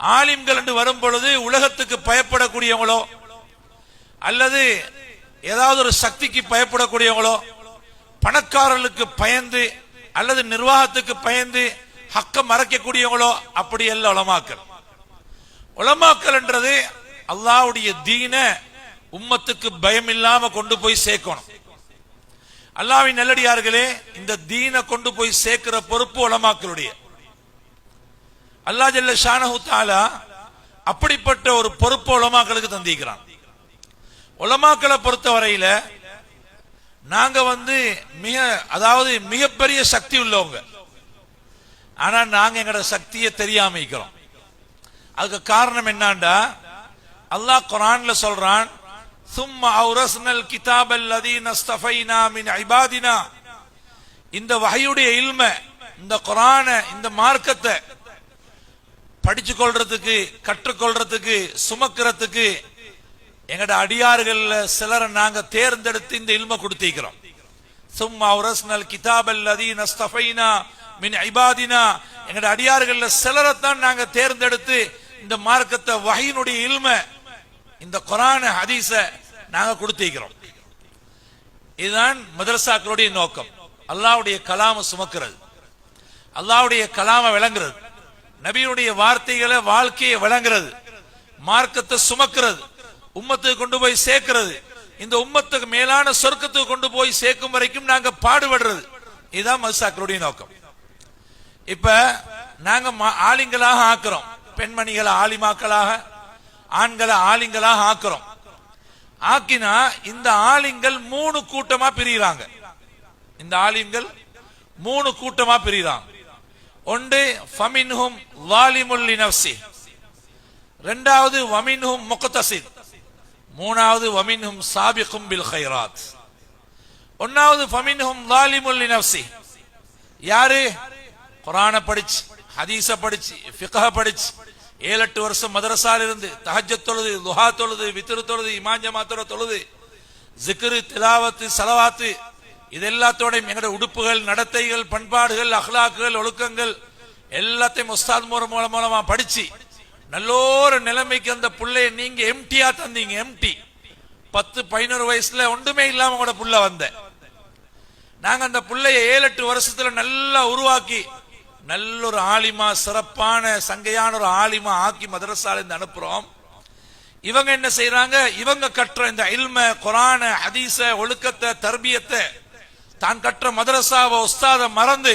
ஆலிம்கள் என்று வரும் பொழுது உலகத்துக்கு பயப்படக்கூடியவங்களோ அல்லது ஏதாவது ஒரு சக்திக்கு பயப்படக்கூடியவங்களோ பணக்காரர்களுக்கு பயந்து அல்லது நிர்வாகத்துக்கு பயந்து ஹக்க மறைக்கக்கூடியவங்களோ அப்படி அல்ல உலமாக்கள் உலமாக்கல் என்றது அல்லாஹ்வுடைய தீன உம்மத்துக்கு பயம் இல்லாம கொண்டு போய் சேர்க்கணும். அல்லாவின் நல்லடியார்களே இந்த தீன கொண்டு போய் சேர்க்கிற பொறுப்பு உலமாக்களுடைய. அல்லாஹ் ஜல்ல ஷானஹு அப்படிப்பட்ட ஒரு பொறுப்பு உலமாக்களுக்கு தந்திக்கிறான் உலமாக்களை பொறுத்த வரையில நாங்க வந்து மிக அதாவது மிகப்பெரிய சக்தி உள்ளவங்க. ஆனா நாங்க எங்களோட சக்தியை தெரியாம இருக்கிறோம். அதுக்கு காரணம் என்னண்டா? அல்லாஹ் குரான்ல சொல்றான் சும்மா அவுரஸ்னல் கிதாப் அல்லதீன ஸ்தஃபைனா மின் இபாதினா. இந்த வகையுடைய இல்ம இந்த குரான இந்த மார்க்கத்தை படிச்சு கொள்றதுக்கு கற்றுக்கொள்றதுக்கு சுமக்கிறதுக்கு எங்கட அடியார்கள்ல சிலரை நாங்க தேர்ந்தெடுத்து இந்த இல்ம கொடுத்திருக்கிறோம் சும்மா உரஸ்னல் கிதாப் அதீனா ஸ்தஃபைனா மின் ஐபாதினா எங்கட அடியார்கள்ல சிலரை தான் நாங்க தேர்ந்தெடுத்து இந்த மார்க்கத்தை வகையினுடைய இல்ம இந்த கொரான ஹதீஸ நாங்க கொடுத்திருக்கிறோம் இதுதான் மதரசாக்களுடைய நோக்கம். அல்லாவுடைய கலாம சுமக்கிறது. அல்லாவுடைய கலாம விளங்குறது. நபியுடைய வார்த்தைகளை வாழ்க்கையை வழங்குறது. மார்க்கத்தை சுமக்கிறது. உம்மத்துக்கு கொண்டு போய் சேர்க்கிறது. இந்த உம்மத்துக்கு மேலான சொர்க்கத்துக்கு கொண்டு போய் சேர்க்கும் வரைக்கும் நாங்க பாடுபடுறது. இதுதான் மதுசாக்களுடைய நோக்கம். இப்ப நாங்க மா- ஆக்குறோம். பெண்மணிகளை ஆலிமாக்களாக ஆண்களை ஆளிங்களாக ஆக்குறோம். ஆக்கினா இந்த ஆலிங்கள் மூணு கூட்டமா பிரிகிறாங்க இந்த ஆலிங்கள் மூணு கூட்டமா பிரிகிறாங்க ஒன்று ஃபமின்ஹும் வாலிமுல்லி நஃப்சி ரெண்டாவது வமின்ஹும் முகத்தசித் மூணாவது வமின்ஹும் சாபிகும் பில் khairat ஒன்னாவது ஃபமின்ஹும் வாலிமுல்லி நஃப்சி யாரு? குரான படிச்சு ஹதீஸ படிச்சு ஃபிகஹ படிச்சு ஏழு எட்டு வருஷம் மதரசால இருந்து தஹஜ்ஜத் தொழுது லுஹா தொழுது வித்திரு தொழுது இமாம் தொழுது ஜிக்ரு திலாவத்து சலவாத்து இது எல்லாத்தோடையும் எங்களோட உடுப்புகள் நடத்தைகள் பண்பாடுகள் அஹ்லாக்குகள் ஒழுக்கங்கள் எல்லாத்தையும் உஸ்தாத் மூலம் மூலமா படிச்சு நல்லோரு நிலைமைக்கு அந்த பிள்ளைய நீங்க எம்டியா தந்தீங்க எம்டி பத்து பதினோரு வயசுல ஒன்றுமே இல்லாம உங்களோட புள்ள வந்தேன். நாங்க அந்த பிள்ளைய ஏழு எட்டு வருஷத்துல நல்லா உருவாக்கி நல்ல ஒரு ஆலிமா சிறப்பான சங்கையான ஒரு ஆலிமா ஆக்கி மதரசால இருந்து அனுப்புறோம். இவங்க என்ன செய்யறாங்க இவங்க கற்ற இந்த இல்ம குரான ஹதீச ஒழுக்கத்தை தர்பியத்தை தான் கற்ற மதரசாவை உஸ்தாத மறந்து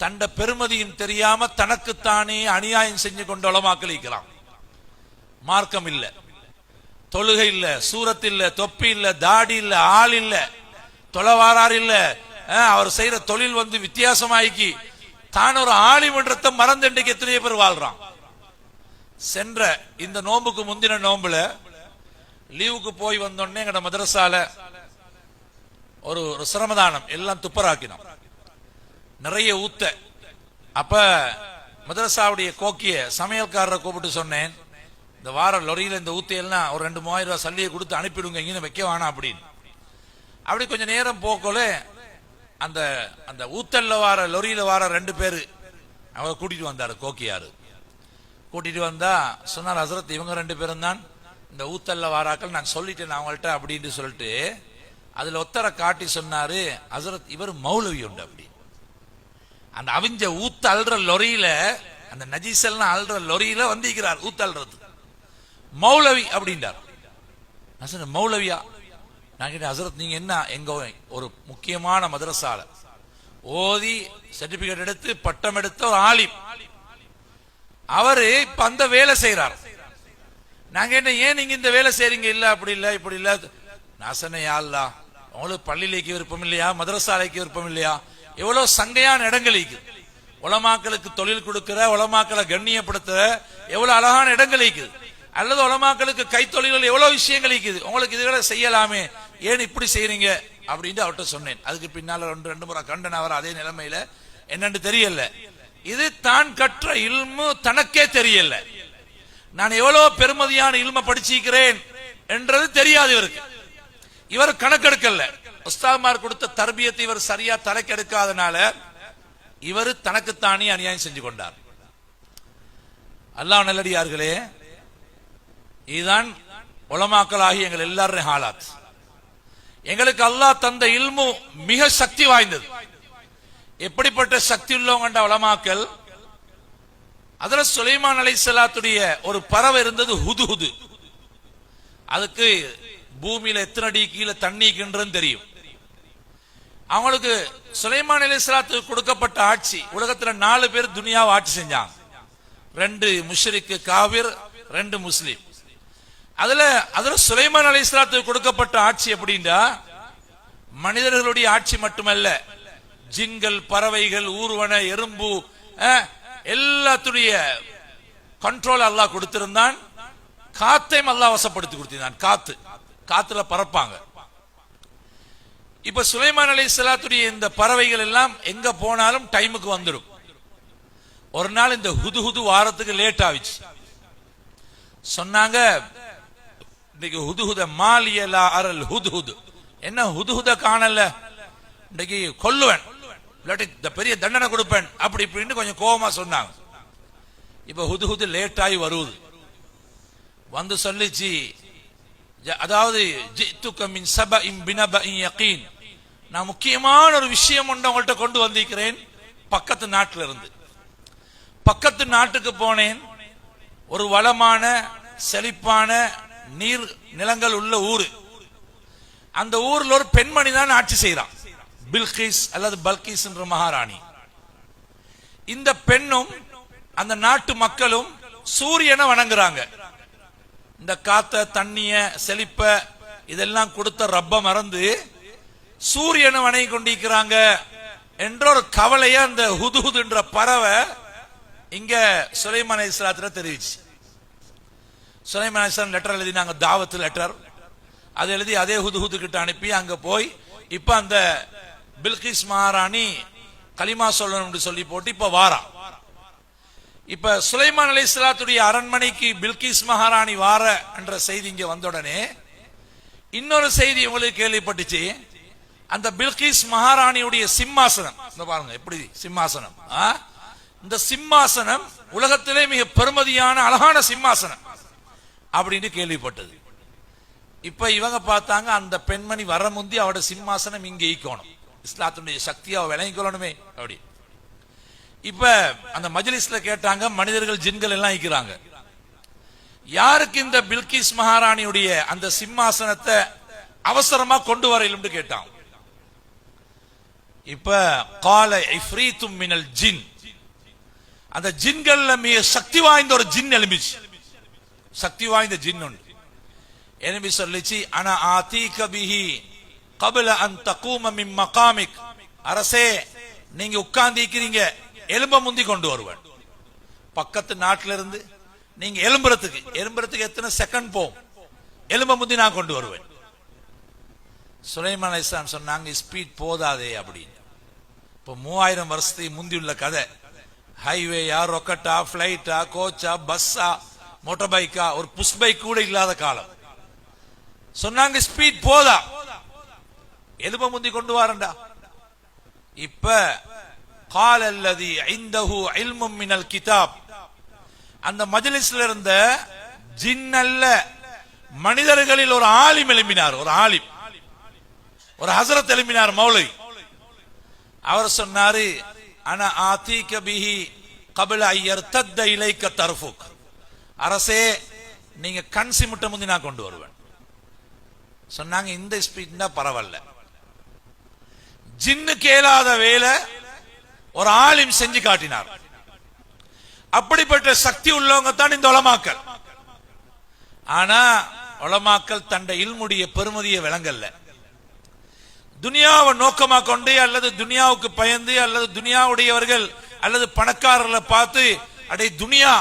தண்ட பெருமதியும் தெரியாம தனக்குத்தானே அநியாயம் செஞ்சு கொண்டு உளமாக்கலிக்கலாம் மார்க்கம் இல்ல. தொழுகை இல்ல சூரத் இல்ல தொப்பி இல்ல தாடி இல்ல ஆள் இல்ல தொலைவாரார் இல்ல. அவர் செய்யற தொழில் வந்து வித்தியாசமாக்கி தான் ஒரு ஆளிமன்றத்தை மறந்து இன்றைக்கு எத்தனையோ பேர் வாழ்றான். சென்ற இந்த நோம்புக்கு முந்தின நோம்புல லீவுக்கு போய் வந்தோடனே எங்கட மதரசால ஒரு ஒரு சிரமதானம். எல்லாம் துப்பராக்கினோம். நிறைய ஊத்த. அப்ப மதரசாவுடைய கோக்கிய சமையல்காரரை கூப்பிட்டு சொன்னேன் இந்த வார லொரியில இந்த ஊத்தையெல்லாம் ஒரு ரெண்டு மூவாயிரம் ரூபாய் சல்லியை கொடுத்து அனுப்பிடுங்க இங்கே வைக்க வேணாம் அப்படின்னு. அப்படி கொஞ்சம் நேரம் போக்கோல அந்த அந்த ஊத்தல்ல வார லொரியில வார ரெண்டு பேரு அவரை கூட்டிட்டு வந்தாரு கோக்கியாரு. கூட்டிட்டு வந்தா சொன்னார் ஹசரத் இவங்க ரெண்டு பேரும் தான் இந்த ஊத்தல்ல வாராக்கள் நான் சொல்லிட்டேன் அவங்கள்ட்ட அப்படின்னு சொல்லிட்டு அதில் ஒத்தரை காட்டி சொன்னார் ஹசரத் இவர் மௌலவி உண்டு அப்படி அந்த அவிஞ்ச ஊத்த அல்ற லொரியில அந்த நஜீசல்லாம் அல்ற லொரியில வந்திருக்கிறார் ஊத்து அல்றது. மௌலவி அப்படின்றார். நான் மௌலவியா? நான் கேட்டேன் ஹசரத் நீங்க என்ன எங்க ஒரு முக்கியமான மதரசால? ஓதி சர்டிபிகேட் எடுத்து பட்டம் எடுத்த ஒரு ஆலிம். அவரு இப்ப அந்த வேலை செய்யறார் நாங்கள் என்ன ஏன் நீங்க இந்த வேலை செய்றீங்க? இல்ல அப்படி இல்ல இப்படி இல்ல. நான் சொன்னேன் அவங்களுக்கு பள்ளியிலேக்கு விருப்பம் இல்லையா? மதரசாலைக்கு விருப்பம் இல்லையா? எவ்வளவு சங்கையான இடங்களுக்கு உலமாக்களுக்கு தொழில் கொடுக்கிற உலமாக்களை கண்ணியப்படுத்துற எவ்வளவு அழகான இடங்களுக்கு அல்லது உலமாக்களுக்கு கைத்தொழில்கள் எவ்வளவு விஷயங்கள் இருக்குது உங்களுக்கு இதுகளை செய்யலாமே. ஏன் இப்படி செய்யறீங்க அப்படின்ட்டு அவர்கிட்ட சொன்னேன். அதுக்கு பின்னால ரெண்டு ரெண்டு முறை கண்டன அவர் அதே நிலைமையில என்னன்னு தெரியல. இது தான் கற்ற இல்மு தனக்கே தெரியல. நான் எவ்வளவு பெருமதியான இல்ம படிச்சிருக்கிறேன் என்றது தெரியாது இவருக்கு. இவர் கணக்கெடுக்கல. உஸ்தாமார் கொடுத்த தர்பியத்தை இவர் சரியா தலைக்கெடுக்காதனால இவர் தனக்குத்தானே அநியாயம் செஞ்சு கொண்டார். அல்லாஹ் நல்லடியார்களே இதுதான் உலமாக்களாகி எங்கள் எல்லாரும் ஹாலாத். எங்களுக்கு அல்லாஹ் தந்த இல்மு மிக சக்தி வாய்ந்தது. எப்படிப்பட்ட சக்தி உள்ளவங்கண்ட உலமாக்கல் அதுல சுலைமான் அலைஹிஸ்ஸலாத்துடைய ஒரு பறவை இருந்தது ஹுது ஹுது அதுக்கு பூமியில எத்தனை அடி கீழே தண்ணிக்குன்றது தெரியும். அவங்களுக்கு சுலைமான் அலைஹிஸ்ஸலாத்துக்கு கொடுக்கப்பட்ட ஆட்சி உலகத்துல நாலு பேர் துனியாவை ஆட்சி செஞ்சாங்க. ரெண்டு முஷ்ரிக்கு காவிர் ரெண்டு முஸ்லீம். அதுல அதுல சுலைமான் அலைஹிஸ்ஸலாத்துக்கு கொடுக்கப்பட்ட ஆட்சி அப்படின்னா மனிதர்களுடைய ஆட்சி மட்டுமல்ல ஜிங்கல் பறவைகள் ஊர்வன எறும்பு எல்லாத்துடைய கண்ட்ரோல் அல்லாஹ் கொடுத்திருந்தான். காத்தையும் அல்லாஹ் வசப்படுத்தி கொடுத்திருந்தான். காத்து. காத்துல பறப்பாங்க. இப்ப சுலைமான் அலைஹிஸ்ஸலாத்துடைய இந்த பறவைகள் எல்லாம் எங்க போனாலும் டைமுக்கு வந்துடும் ஒரு நாள் இந்த ஹுது ஹுது வாரத்துக்கு லேட் ஆயிடுச்சு. சொன்னாங்க இன்னைக்கு ஹுதுஹுத மாலியலா அரல் ஹுதுஹுது என்ன ஹுதுஹுத காணல? இன்னைக்கு கொல்லுவேன். இல்லாட்டி இந்த பெரிய தண்டனை கொடுப்பேன். அப்படி இப்படின்னு கொஞ்சம் கோபமா சொன்னாங்க. இப்ப ஹுதுஹுது லேட் ஆகி வருவது வந்து சொல்லிச்சு அதாவது ஜித்துக்க மின் சப இம் பினப இன் யகீன். நான் முக்கியமான ஒரு விஷயம் ஒன்று உங்கள்கிட்ட கொண்டு வந்திருக்கிறேன். பக்கத்து நாட்டில இருந்து பக்கத்து நாட்டுக்கு போனேன். ஒரு வளமான செழிப்பான நீர் நிலங்கள் உள்ள ஊர். அந்த ஊர்ல ஒரு பெண்மணி தான் ஆட்சி செய்யறான் பில்கிஸ் அல்லது பல்கிஸ் என்ற மகாராணி. இந்த பெண்ணும் அந்த நாட்டு மக்களும் சூரியனை வணங்குறாங்க. இந்த காத்த தண்ணிய செழிப்ப இதெல்லாம் கொடுத்த ரப்ப மறந்து சூரியனை வணங்கி கொண்டிருக்கிறாங்க என்ற ஒரு கவலைய அந்த ஹுதுஹுதுன்ற பறவை இங்க சுலைமான் இஸ்லாத்துல தெரிவிச்சு சுலைமான் இஸ்லாம் லெட்டர் எழுதினாங்க தாவத்து லெட்டர் அது எழுதி அதே ஹுதுஹுது கிட்ட அனுப்பி அங்க போய் இப்ப அந்த பில்கிஸ் மகாராணி கலிமா சொல்லணும்னு சொல்லி போட்டு இப்ப வாரான். இப்ப சுலைமான் அலி இஸ்லாத்துடைய அரண்மனைக்கு பில்கிஸ் மகாராணி வார என்ற செய்தி இங்க வந்த உடனே இன்னொரு செய்தி உங்களுக்கு கேள்விப்பட்டுச்சு. அந்த பில்கிஸ் மகாராணியுடைய சிம்மாசனம். இந்த பாருங்க எப்படி சிம்மாசனம்? ஆ? இந்த சிம்மாசனம் உலகத்திலே மிக பெருமதியான அழகான சிம்மாசனம் அப்படின்னு கேள்விப்பட்டது. இப்ப இவங்க பார்த்தாங்க அந்த பெண்மணி வர முந்தி அவட சிம்மாசனம் இங்கே ஈக்கணும் இஸ்லாத்துடைய சக்தியை அவ விளங்கிக்கொள்ளணுமே அப்படி. இப்ப அந்த மஜ்லிஸ்ல கேட்டாங்க மனிதர்கள் ஜின்கள் எல்லாம் இருக்கிறாங்க யாருக்கு இந்த பில்கிஸ் மகாராணியுடைய அந்த சிம்மாசனத்தை அவசரமா கொண்டு வரையிலும் கேட்டான். இப்ப கால இஃப்ரீத்தும் மினல் ஜின். அந்த ஜின்கள்ல மிக சக்தி வாய்ந்த ஒரு ஜின் எழும்பிச்சு. சக்தி வாய்ந்த ஜின் ஒன்று. எழும்பி சொல்லிச்சு ஆனா ஆதி கபிஹி கபில அந்த கூமமி மகாமிக். அரசே நீங்க உட்கார்ந்து இருக்கிறீங்க எலும்ப முந்தி கொண்டு வருவேன். பக்கத்து நாட்டில இருந்து நீங்க எலும்புறதுக்கு எலும்புறதுக்கு எத்தனை செகண்ட் போகும் எலும்ப முந்தி நான் கொண்டு வருவேன். சுலைமான் இஸ்லாம் சொன்னாங்க ஸ்பீட் போதாதே அப்படின்னு. இப்போ மூவாயிரம் வருஷத்துக்கு முந்தி உள்ள கதை ஹைவேயா ரொக்கட்டா ஃபிளைட்டா கோச்சா பஸ்ஸா மோட்டார் பைக்கா ஒரு புஷ் பைக் கூட இல்லாத காலம். சொன்னாங்க ஸ்பீட் போதா? எலும்ப முந்தி கொண்டு வாரண்டா இப்ப கால் அல்லது ஐந்தஹு இல்மும் மினல் கிதாப் அந்த மஜலிஸ்ல இருந்த ஜின் அல்ல. மனிதர்களில் ஒரு ஆலிம் எழுப்பினார் ஒரு ஆலிம். ஒரு ஹசரத் எழுப்பினார் மௌலை. அவர் சொன்னாரு அன ஆதீக பிஹி கபில ஐயர் தத்த இலைக்க தர்ஃபுக். அரசே நீங்க கண் சிமிட்ட முந்தி நான் கொண்டு வருவேன். சொன்னாங்க இந்த ஸ்பீட் தான் பரவாயில்ல. ஜின்னு கேளாத வேலை ஒரு ஆலிம் செஞ்சு காட்டினார். அப்படிப்பட்ட சக்தி உள்ளவங்க தான் இந்த உலமாக்கல் ஆனா உலமாக்கல் தண்ட இல்முடைய பெருமதியை விளங்கல்ல துனியாவை நோக்கமா கொண்டு அல்லது துனியாவுக்கு பயந்து அல்லது துனியாவுடையவர்கள் அல்லது பணக்காரர்களை பார்த்து அடே துனியா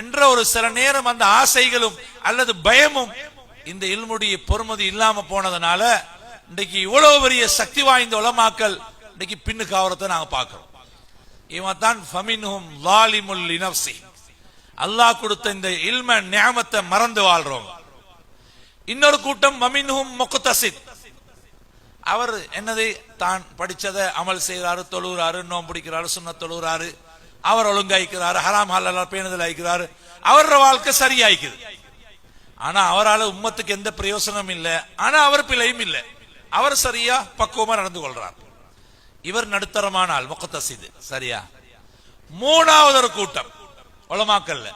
என்ற ஒரு சில நேரம் அந்த ஆசைகளும் அல்லது பயமும் இந்த இல்முடைய பொறுமதி இல்லாம போனதுனால இன்றைக்கு இவ்வளவு பெரிய சக்தி வாய்ந்த உலமாக்கல் இன்னைக்கு பின்னுக்கு ஆவரத்தை நாங்க பார்க்கிறோம். இவன் தான் ஃபமின்ஹும் லாலிமுல் லினப்சி அல்லாஹ் கொடுத்த இந்த இல்ம நியாமத்தை மறந்து வாழ்றவங்க இன்னொரு கூட்டம் மமின்ஹும் முக்குத்தசித் அவர் என்னது? தான் படிச்சதை அமல் செய்கிறாரு தொழுகிறாரு நோம் பிடிக்கிறாரு சுண்ண தொழுகிறாரு. அவர் ஒழுங்காய்க்கிறாரு ஹராம் ஹலாலா பேணுதல் ஆயிக்கிறாரு அவரோட வாழ்க்கை சரியாய்க்குது. ஆனா அவரால் உம்மத்துக்கு எந்த பிரயோசனமும் இல்லை. ஆனா அவர் பிழையும் இல்லை. அவர் சரியா பக்குவமா நடந்து கொள்றார். இவர் நடுத்தரமான ஆள் முகத்தசிது. சரியா? மூணாவது ஒரு கூட்டம். உளமாக்கல்ல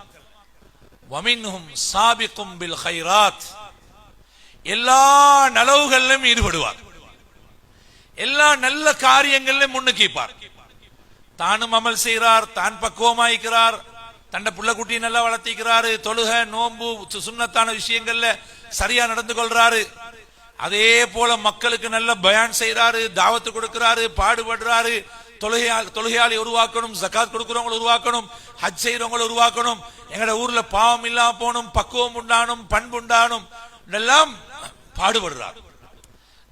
வமின்ஹும் சாபிக்கும் பில் ஹைராத். எல்லா நலவுகளிலும் ஈடுபடுவார். எல்லா நல்ல காரியங்களிலும் முன்னுக்கிப்பார். தானும் அமல் செய்கிறார் தான் பக்குவமாய்க்கிறார் தண்டை புள்ள குட்டி நல்லா வளர்த்திக்கிறாரு தொழுக நோம்பு சுண்ணத்தான விஷயங்கள்ல சரியா நடந்து கொள்றாரு. அதே போல மக்களுக்கு நல்ல பயான் செய்கிறாரு தாவத்து கொடுக்கிறாரு பாடுபடுறாரு. தொழுகையாளி தொழுகையாளி உருவாக்கணும் ஜக்காத் கொடுக்கிறவங்களை உருவாக்கணும் ஹஜ் செய்யறவங்களை உருவாக்கணும். எங்கட ஊர்ல பாவம் இல்லாம போகணும் பக்குவம் உண்டானும் பண்பு உண்டானும் எல்லாம் பாடுபடுறார்.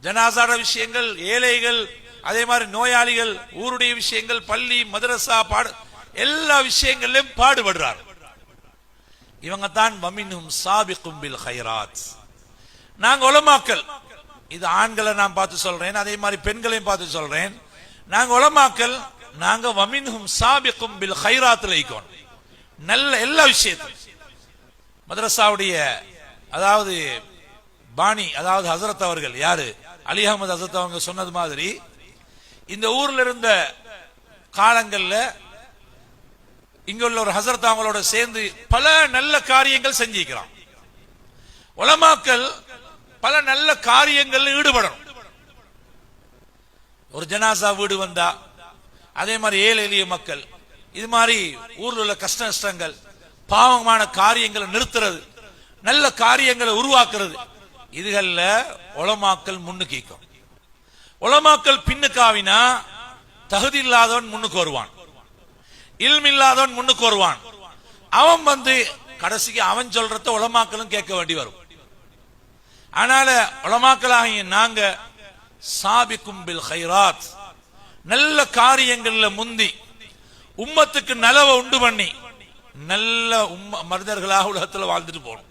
ஜனாசார விஷயங்கள் ஏழைகள் அதே மாதிரி நோயாளிகள் ஊருடைய விஷயங்கள் பள்ளி மதரசா பாடு எல்லா விஷயங்களிலும் பாடுபடுறார். இவங்க தான் வமினும் சாபிக்கும் பில் ஹைராத். நாங்க உலமாக்கல் இது ஆண்களை நான் பார்த்து சொல்றேன் அதே மாதிரி பெண்களையும் பார்த்து சொல்றேன். நாங்க உலமாக்கல் நாங்க வமின்ஹும் சாபிக்கும் பில் ஹைராத்தில் நல்ல எல்லா விஷயத்தையும் மதரசாவுடைய அதாவது பாணி அதாவது ஹசரத் அவர்கள் யாரு? அலி அகமது ஹசரத் அவங்க சொன்னது மாதிரி இந்த ஊர்ல இருந்த காலங்கள்ல இங்க உள்ள ஒரு ஹசரத் அவங்களோட சேர்ந்து பல நல்ல காரியங்கள் செஞ்சிருக்கிறான். உலமாக்கள் பல நல்ல காரியங்கள்ல ஈடுபடணும். ஒரு ஜனாசா வீடு வந்தா அதே மாதிரி ஏழை எளிய மக்கள் இது மாதிரி ஊர்ல உள்ள கஷ்ட நஷ்டங்கள் பாவமான காரியங்களை நிறுத்துறது நல்ல காரியங்களை உருவாக்குறது இதுகள்ல உலமாக்கள் முன்னுக்கிக்கும் உளமாக்கல் பின்னுக்காவினா தகுதி இல்லாதவன் முன்னுக்கு வருவான் இல்ம் இல்லாதவன் முன்னுக்கு வருவான் அவன் வந்து கடைசிக்கு அவன் சொல்றத உளமாக்கலும் கேட்க வேண்டி வரும். அதனால உலமாக்களாகிய நாங்க சாபிக்கும் பில் ஹைராத் நல்ல காரியங்கள்ல முந்தி உம்மத்துக்கு நலவை உண்டு பண்ணி நல்ல உம்ம மனிதர்களாக உலகத்துல வாழ்ந்துட்டு போகணும்.